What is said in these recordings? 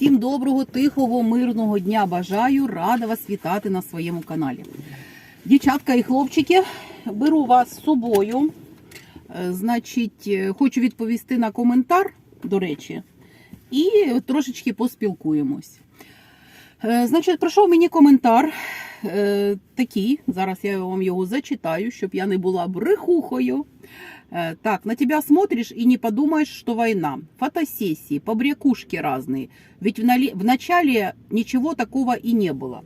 Всім доброго, тихого, мирного дня бажаю. Рада вас вітати на своєму каналі. Дівчатка і хлопчики, беру вас з собою. Е, Значить, е, хочу відповісти на коментар, до речі, і трошечки поспілкуємось. Е, Значить, пройшов мені коментар е, такий. Зараз я вам його зачитаю, щоб я не була брехухою. Э, Так, на тебя смотришь и не подумаешь, что война. Фотосессии, побрякушки разные. Ведь в, налі... в начале нічого такого і не було.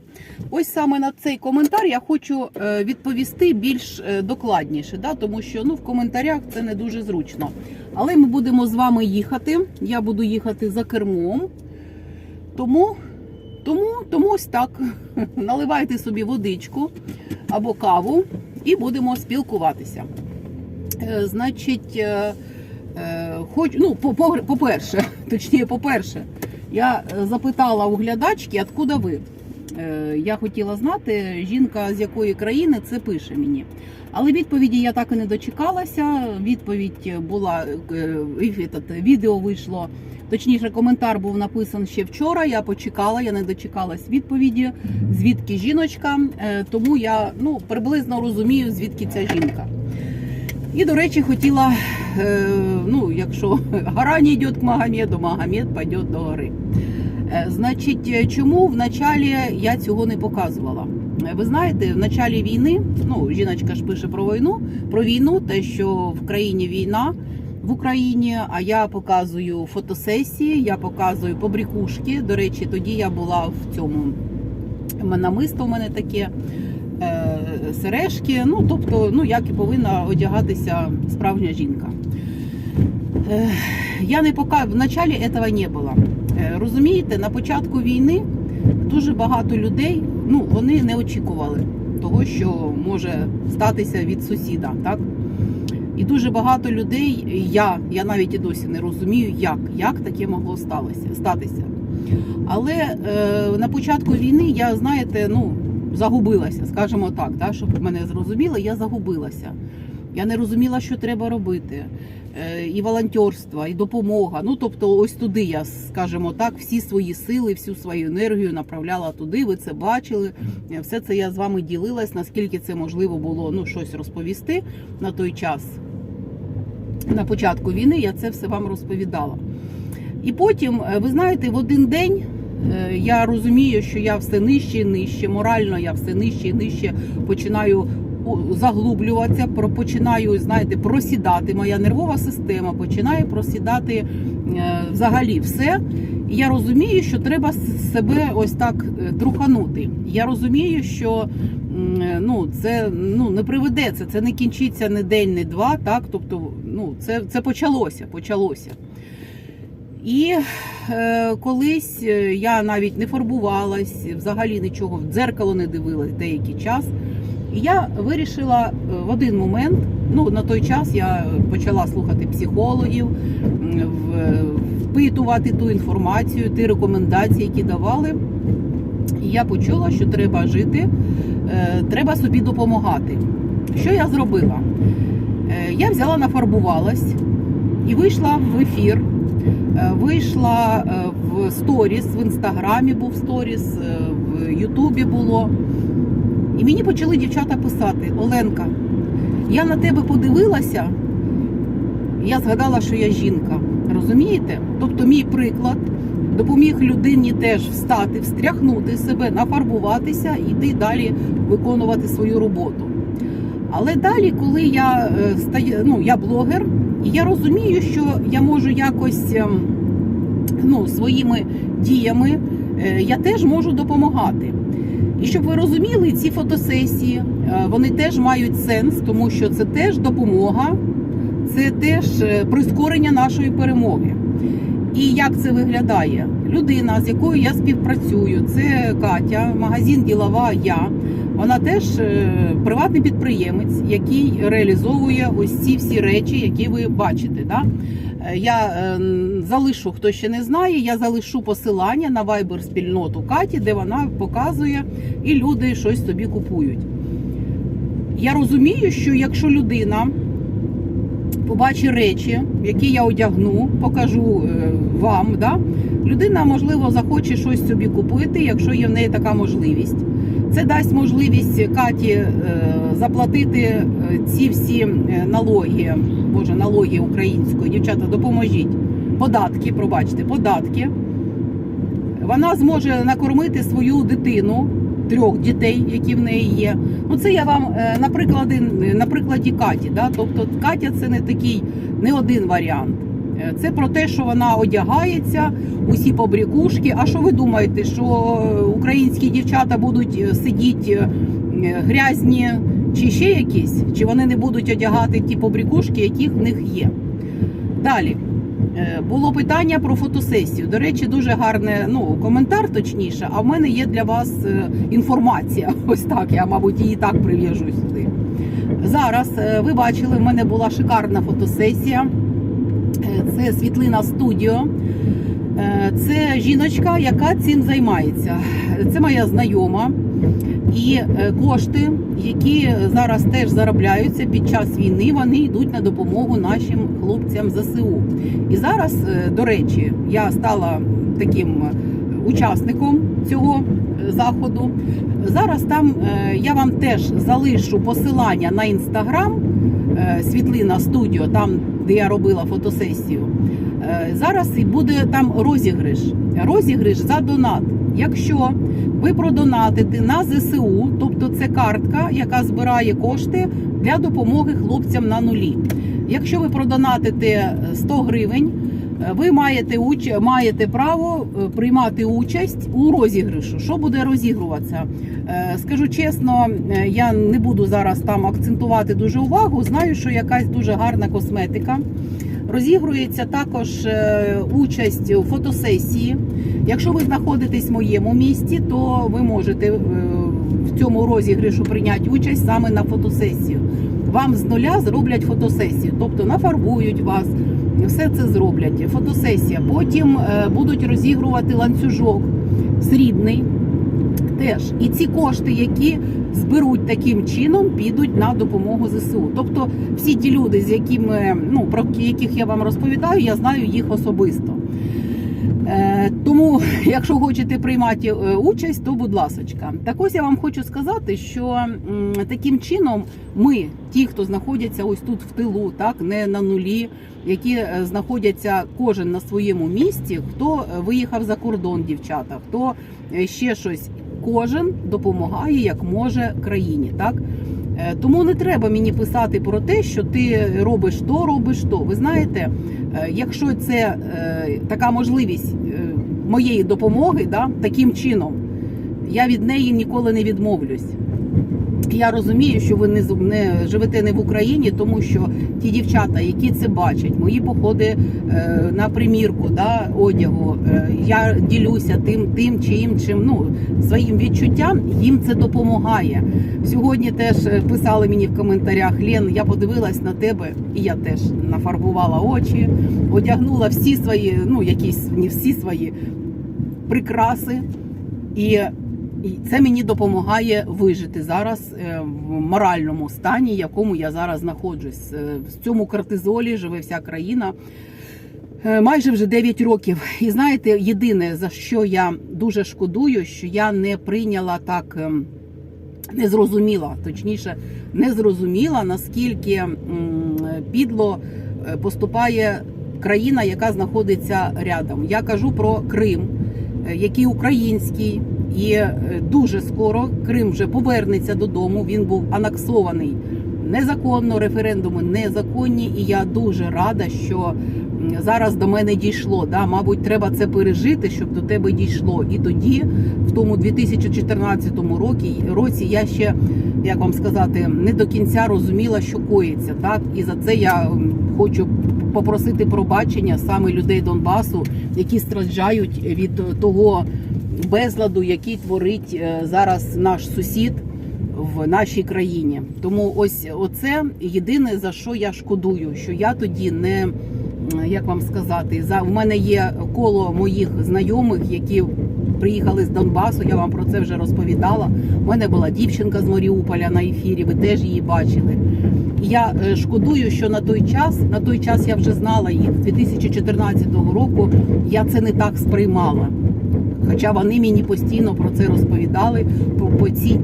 Ось саме на цей коментар я хочу е, відповісти більш е, докладніше, да? тому що ну, в коментарях це не дуже зручно. Але ми будемо з вами їхати. Я буду їхати за кермом. Тому, тому, тому ось так. Наливайте собі водичку або каву і будемо спілкуватися. Е, Значить, е, е, хоч, ну, по- по- по-перше, точніше, по-перше, я запитала у глядачки, откуда ви. Я хотіла знати, жінка з якої країни це пише мені. Але відповіді я так і не дочекалася. Відповідь була відео вийшло. Точніше, коментар був написан ще вчора. Я почекала, я не дочекалась відповіді, звідки жіночка. Е, Тому я ну, приблизно розумію, звідки ця жінка. І, до речі, хотіла, е, ну, якщо гора не йде к Магомеду, Магомед піде до гори. Е, Значить, чому в началі я цього не показувала? Ви знаєте, в началі війни, ну, жіночка ж пише про війну, про війну, те, що в країні війна в Україні, а я показую фотосесії, я показую побрікушки. До речі, тоді я була в цьому намисто у мене таке е, сережки. Ну, тобто, ну як і повинна одягатися справжня жінка. Е, я не пока в началі цього не було. Е, розумієте, на початку війни дуже багато людей ну, вони не очікували того, що може статися від сусіда. Так? І дуже багато людей, я, я навіть і досі не розумію, як, як таке могло сталося, статися. Але е, на початку війни я, знаєте, ну, загубилася, скажімо так, да, щоб мене зрозуміли, я загубилася. Я не розуміла, що треба робити. Е, і волонтерство, і допомога. Ну, тобто, ось туди я, скажімо так, всі свої сили, всю свою енергію направляла туди. Ви це бачили. Все це я з вами ділилась, наскільки це можливо було ну, щось розповісти на той час. На початку війни я це все вам розповідала. І потім, е, ви знаєте, в один день е, я розумію, що я все нижче і нижче, морально я все нижче і нижче починаю заглублюватися, починаю, знаєте, просідати. Моя нервова система починає просідати е, взагалі все. І я розумію, що треба себе ось так е, труханути. Я розумію, що е, ну, це ну, не приведеться, це не кінчиться не день, не два. Так? Тобто, ну, це, це почалося, почалося. І е, колись я навіть не фарбувалась, взагалі нічого в дзеркало не дивилась деякий час. І я вирішила е, в один момент, ну на той час я почала слухати психологів, впитувати ту інформацію, ті рекомендації, які давали. І я почула, що треба жити, е, треба собі допомагати. Що я зробила? Е, Я взяла, нафарбувалась і вийшла в ефір. Вийшла в сторіс, в інстаграмі був сторіс, в Ютубі було. І мені почали дівчата писати: Оленка, я на тебе подивилася, я згадала, що я жінка. Розумієте? Тобто, мій приклад допоміг людині теж встати, встряхнути себе, нафарбуватися йти далі виконувати свою роботу. Але далі, коли я е, ну, я блогер, і я розумію, що я можу якось ем, ну, своїми діями е, я теж можу допомагати. І щоб ви розуміли, ці фотосесії е, вони теж мають сенс, тому що це теж допомога, це теж е, прискорення нашої перемоги. І як це виглядає? Людина, з якою я співпрацюю, це Катя, магазин Ділова Я. Вона теж е, приватний підприємець, який реалізовує ось ці всі речі, які ви бачите. Да? Е, Я е, залишу, хто ще не знає, я залишу посилання на Viber спільноту Каті, де вона показує, і люди щось собі купують. Я розумію, що якщо людина побачить речі, які я одягну, покажу е, вам. Да? Людина, можливо, захоче щось собі купити, якщо є в неї така можливість. Це дасть можливість Каті е, заплатити е, ці всі е, налоги, боже, налоги української. Дівчата, допоможіть. Податки, пробачте, податки. Вона зможе накормити свою дитину, трьох дітей, які в неї є. Ну це я вам на прикладі, на прикладі Каті. Да? Тобто Катя це не такий, не один варіант. Е, Це про те, що вона одягається, усі побрякушки. А що ви думаєте, що українські дівчата будуть е, сидіти е, грязні чи ще якісь? Чи вони не будуть одягати ті побрякушки, які в них є? Далі. Було питання про фотосесію. До речі, дуже гарне ну, коментар, точніше. А в мене є для вас інформація. Ось так. Я, мабуть, її так прив'яжу сюди. Зараз ви бачили, в мене була шикарна фотосесія. Е, Це світлина студіо. Е, Це жіночка, яка цим займається. Це моя знайома. І е, кошти, які зараз теж заробляються під час війни, вони йдуть на допомогу нашим хлопцям ЗСУ. І зараз, до речі, я стала таким учасником цього заходу. Зараз там я вам теж залишу посилання на інстаграм Світлина Студіо, там де я робила фотосесію. Е, Зараз і буде там розіграш. Розіграш за донат. Якщо ви продонатите на ЗСУ, тобто це картка, яка збирає кошти для допомоги хлопцям на нулі. Якщо ви продонатите 100 гривень, е, ви маєте уч... маєте право е, приймати участь у розіграшу. Що буде розігруватися? Е, Скажу чесно, е, я не буду зараз там акцентувати дуже увагу. Знаю, що якась дуже гарна косметика. Розігрується також участь у фотосесії. Якщо ви знаходитесь в моєму місті, то ви можете в цьому розіграшу прийняти участь саме на фотосесію. Вам з нуля зроблять фотосесію, тобто нафарбують вас, все це зроблять. Фотосесія. Потім е, будуть розігрувати ланцюжок срібний. Теж і ці кошти, які зберуть таким чином, підуть на допомогу ЗСУ. Тобто, всі ті люди, з якими ну про яких я вам розповідаю, я знаю їх особисто. Тому, якщо хочете приймати е, участь, то будь ласочка. Так ось я вам хочу сказати, що таким чином ми, ті, хто знаходяться ось тут в тилу, так не на нулі, які е, знаходяться кожен на своєму місці, хто е, виїхав за кордон, дівчата, хто ще щось, кожен допомагає як може країні. Так тому не треба мені писати про те, що ти робиш то, робиш то. Ви знаєте, якщо це така можливість моєї допомоги, да, таким чином, я від неї ніколи не відмовлюсь. Я розумію, що ви не, не живете не в Україні, тому що ті дівчата, які це бачать, мої походи е, на примірку да, одягу, е, я ділюся тим, тим чи іншим, ну своїм відчуттям, їм це допомагає. Сьогодні теж е, писали мені в коментарях Лен, я подивилась на тебе, і я теж нафарбувала очі, одягнула всі свої, ну якісь не всі свої прикраси. І і це мені допомагає вижити зараз е, в моральному стані, в якому я зараз знаходжусь. Е, В цьому кортизолі живе вся країна. е, Майже вже 9 років. І знаєте, єдине за що я дуже шкодую, що я не прийняла так, ем, не зрозуміла, точніше, не зрозуміла, наскільки підло поступає країна, яка знаходиться рядом. Я кажу про Крим, який український, і е, дуже скоро Крим вже повернеться додому. Він був анексований незаконно, референдуми незаконні, і я дуже рада, що зараз до мене дійшло. Да? Мабуть, треба це пережити, щоб до тебе дійшло. І тоді, в тому 2014 році, році я ще, як вам сказати, не до кінця розуміла, що коїться. Так? І за це я хочу попросити пробачення саме людей Донбасу, які страждають від того безладу, який творить е, зараз наш сусід в нашій країні. Тому ось оце єдине за що я шкодую, що я тоді не як вам сказати, за в мене є коло моїх знайомих, які приїхали з Донбасу. Я вам про це вже розповідала. У мене була дівчинка з Маріуполя на ефірі. Ви теж її бачили. я е, шкодую, що на той час, на той час я вже знала їх. З 2014 року я це не так сприймала. Хоча вони мені постійно про це розповідали,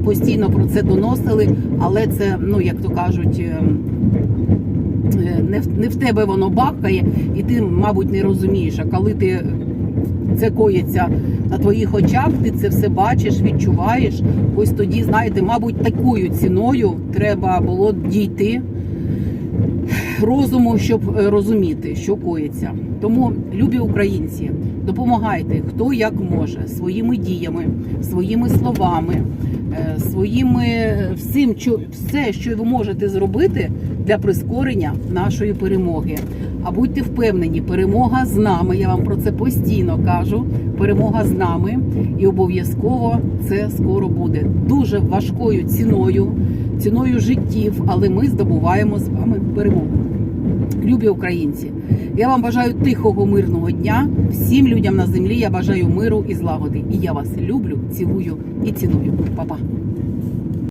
постійно про це доносили, але це, ну як то кажуть, е, е, не в, не в тебе воно бахкає, і ти, мабуть, не розумієш. А коли ти це коїться на твоїх очах, ти це все бачиш, відчуваєш. Ось тоді, знаєте, мабуть, такою ціною треба було дійти розуму, щоб е, розуміти, що коїться. Тому, любі українці, допомагайте, хто як може, своїми діями, своїми словами, е, своїми всім, що все, що ви можете зробити для прискорення нашої перемоги. А будьте впевнені, перемога з нами. Я вам про це постійно кажу. Перемога з нами, і обов'язково це скоро буде дуже важкою ціною, ціною життів, але ми здобуваємо з вами перемогу. Любі українці, я вам бажаю тихого мирного дня. Всім людям на землі я бажаю миру і злагоди. І я вас люблю, цілую і ціную. Па-па.